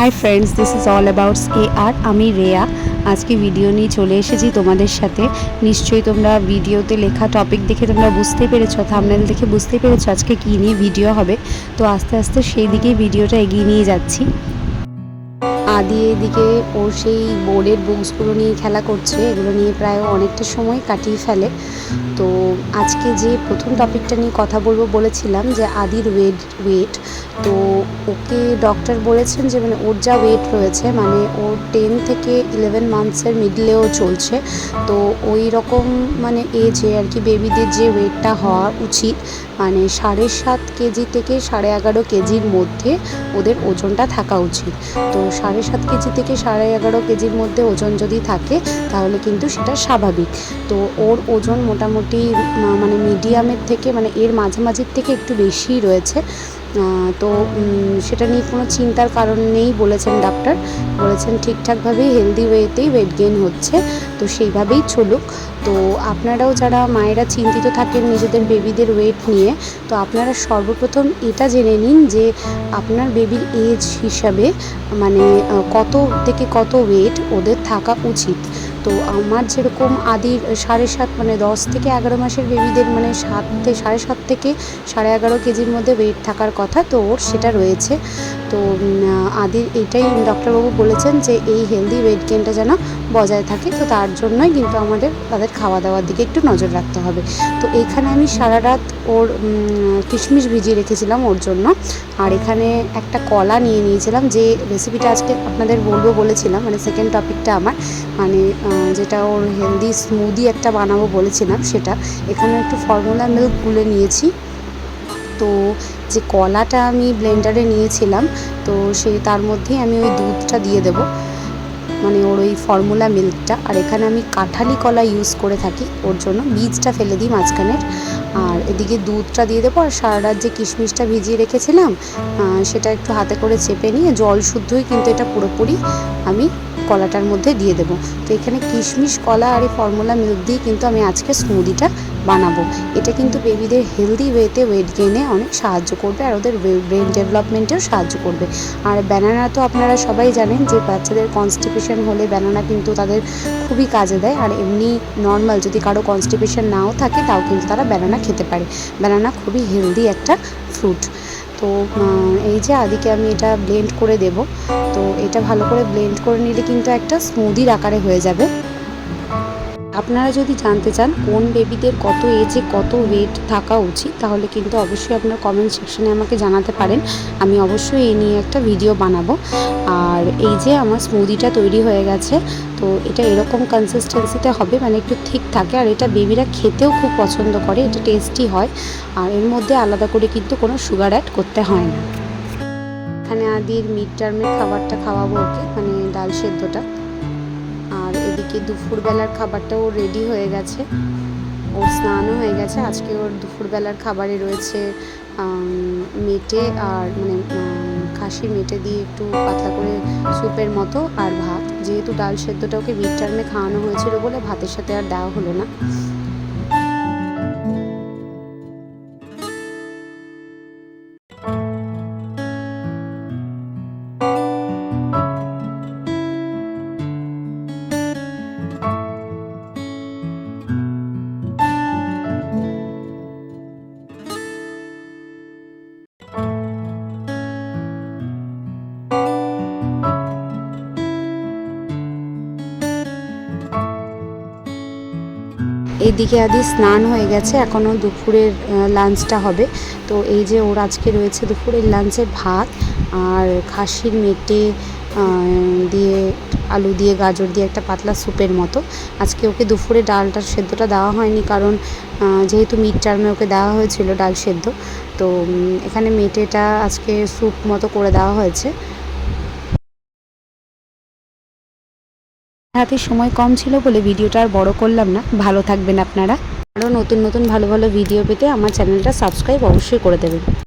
Hi friends this is all abouts এ আর আমি রেয়া। আজকে video নিয়ে চলে এসেছি তোমাদের সাথে। নিশ্চয়ই তোমরা ভিডিওতে লেখা টপিক দেখে তোমরা বুঝতে পেরেছ থামনেল দেখে বুঝতে পেরেছ আজকে কী নিয়ে ভিডিও হবে। তো আস্তে আস্তে সেই দিকেই ভিডিওটা এগিয়ে নিয়ে যাচ্ছি। আদি এদিকে ও সেই বোর্ডের বুকসগুলো নিয়ে খেলা করছে। এগুলো নিয়ে প্রায় অনেকটা সময় কাটিয়ে ফেলে। তো আজকে যে প্রথম টপিকটা নিয়ে কথা বলব বলেছিলাম যে আদির ওয়েট ওয়েট তো ওকে ডক্টর বলেছেন যে মানে ওর যা ওয়েট রয়েছে মানে ওর টেন থেকে ইলেভেন মান্থসের মিডলেও চলছে, তো ওই রকম মানে এজে আর কি বেবিদের যে ওয়েটটা হওয়া উচিত মানে সাড়ে সাত কেজি থেকে সাড়ে এগারো কেজির মধ্যে ওদের ওজনটা থাকা উচিত। তো সাড়ে সাত কেজি থেকে সাড়ে এগারো কেজির মধ্যে ওজন যদি থাকে, তাহলে কিন্তু সেটা স্বাভাবিক। তো ওর ওজন মোটামুটি মা- মানে মিডিয়ামের থেকে মানে এর মাঝামাঝির থেকে একটু বেশিই রয়েছে। তো সেটা নিয়ে কোনো চিন্তার কারণ নেই বলেছেন ডাক্তার। বলেছেন ঠিকঠাকভাবেই হেলদি ওয়েতেই ওয়েট গেইন হচ্ছে। তো সেইভাবেই চলুক। তো আপনারাও যারা মায়েরা চিন্তিত থাকেন নিজেদের বেবিদের ওয়েট নিয়ে, তো আপনারা সর্বপ্রথম এটা জেনে নিন যে আপনার বেবির এজ হিসাবে মানে কত থেকে কত ওয়েট ওদের থাকা উচিত। তো আমার যেরকম আদির সাড়ে সাত মানে দশ থেকে এগারো মাসের বেবিদের মানে সাত থেকে সাড়ে সাত থেকে সাড়ে এগারো কেজির মধ্যে ওয়েট থাকার কথা, তো ওর সেটা রয়েছে। তো আদির এটাই ডক্টরবাবু বলেছেন যে এই হেলদি ওয়েট গেনটা যেন বজায় থাকে, তো তার জন্যই কিন্তু আমাদের তাদের খাওয়া দাওয়ার দিকে একটু নজর রাখতে হবে। তো এখানে আমি সারা রাত ওর কিশমিশ ভিজিয়ে রেখেছিলাম ওর জন্য। আর এখানে একটা কলা নিয়ে নিয়েছিলাম যে রেসিপিটা আজকে আপনাদের বলব বলেছিলাম মানে সেকেন্ড টপিকটা আমার। মানে যেটা ওর হেলদি স্মুদি একটা বানাবো বলেছিলাম সেটা। এখানে একটু ফর্মুলা মিল্ক গুলে নিয়েছি। তো যে কলাটা আমি ব্লেন্ডারে নিয়েছিলাম, তো সে, তার মধ্যেই আমি ওই দুধটা দিয়ে দেবো। মানে ওর ওই ফর্মুলা মিল্কটা আর এখানে আমি কাঁঠালি কলা ইউজ করে থাকি, ওর জন্য বীজটা ফেলে দিই মাঝখানের আর এদিকে দুধটা দিয়ে দেবো, আর সারা রাত যে কিশমিশটা ভিজিয়ে রেখেছিলাম সেটা একটু হাতে করে চেপে নিয়ে জল শুদ্ধই কিন্তু এটা পুরোপুরি আমি কলাটার মধ্যে দিয়ে দেবো। তো এখানে কিশমিশ, কলা আর এই ফর্মুলা মিল্ক দিয়ে কিন্তু আমি আজকে স্মুদিটা বানাবো। এটা কিন্তু বেবিদের হেলদি ওয়েতে ওয়েট গেইনে অনেক সাহায্য করবে আর ওদের ব্রেন ডেভেলপমেন্টেও সাহায্য করবে। আর ব্যানানা তো আপনারা সবাই জানেন যে বাচ্চাদের কনস্টিপেশন হলে ব্যানানা কিন্তু তাদের খুবই কাজে দেয়। আর এমনি নর্মাল যদি কারও কনস্টিপেশন নাও থাকে, তাও কিন্তু তারা ব্যানানা খেতে পারে। ব্যানানা খুবই হেলদি একটা ফ্রুট তো এই যে আদিকে আমি এটা ব্লেন্ড করে দেব। তো এটা ভালো করে ব্লেন্ড করে নিলে কিন্তু একটা স্মুদির আকারে হয়ে যাবে। আপনারা যদি জানতে চান কোন বেবিদের কত এজে কত ওয়েট থাকা উচিত, তাহলে কিন্তু অবশ্যই আপনার কমেন্ট সেকশনে আমাকে জানাতে পারেন। আমি অবশ্যই এই নিয়ে একটা ভিডিও বানাবো। আর এই যে আমার স্মুদিটা তৈরি হয়ে গেছে, তো এটা এরকম কনসিস্টেন্সিতে হবে মানে একটু ঠিক থাকে। আর এটা বেবিরা খেতেও খুব পছন্দ করে, এটা টেস্টি হয়। আর এর মধ্যে আলাদা করে কিন্তু কোনো সুগার অ্যাড করতে হয় না। এখানে আদির মিড টার্মের খাবারটা খাওয়াবো ওকে মানে ডাল সেদ্ধটা। এদিকে দুপুরবেলার খাবারটাও রেডি হয়ে গেছে। ওর স্নানও হয়ে গেছে। আজকে ওর দুপুরবেলার খাবারে রয়েছে মেটে আর মানে খাসি খাসির মেটে দিয়ে একটু পাতলা করে স্যুপের মতো আর ভাত। যেহেতু ডাল সেদ্ধটা ওকে মিড টার্মে খাওয়ানো হয়েছিল বলে ভাতের সাথে আর দেওয়া হলো না। এদিকে আদি স্নান হয়ে গেছে, এখনও দুপুরের লাঞ্চটা হবে। তো এই যে ওর আজকে রয়েছে দুপুরের লাঞ্চে ভাত আর খাসির মেটে দিয়ে আলু দিয়ে গাজর দিয়ে একটা পাতলা স্যুপের মতো। আজকে ওকে দুপুরে ডালটা সেদ্ধটা দেওয়া হয়নি কারণ যেহেতু মিড টার্মে ওকে দেওয়া হয়েছিল ডাল সেদ্ধ। তো এখানে মেটেটা আজকে স্যুপ মতো করে দেওয়া হয়েছে। হাতে সময় কম ছিল বলে ভিডিওটা আর বড় করলাম না। ভালো থাকবেন আপনারা। আরও নতুন নতুন ভালো ভালো ভিডিও পেতে আমার চ্যানেলটা সাবস্ক্রাইব অবশ্যই করে দেবেন।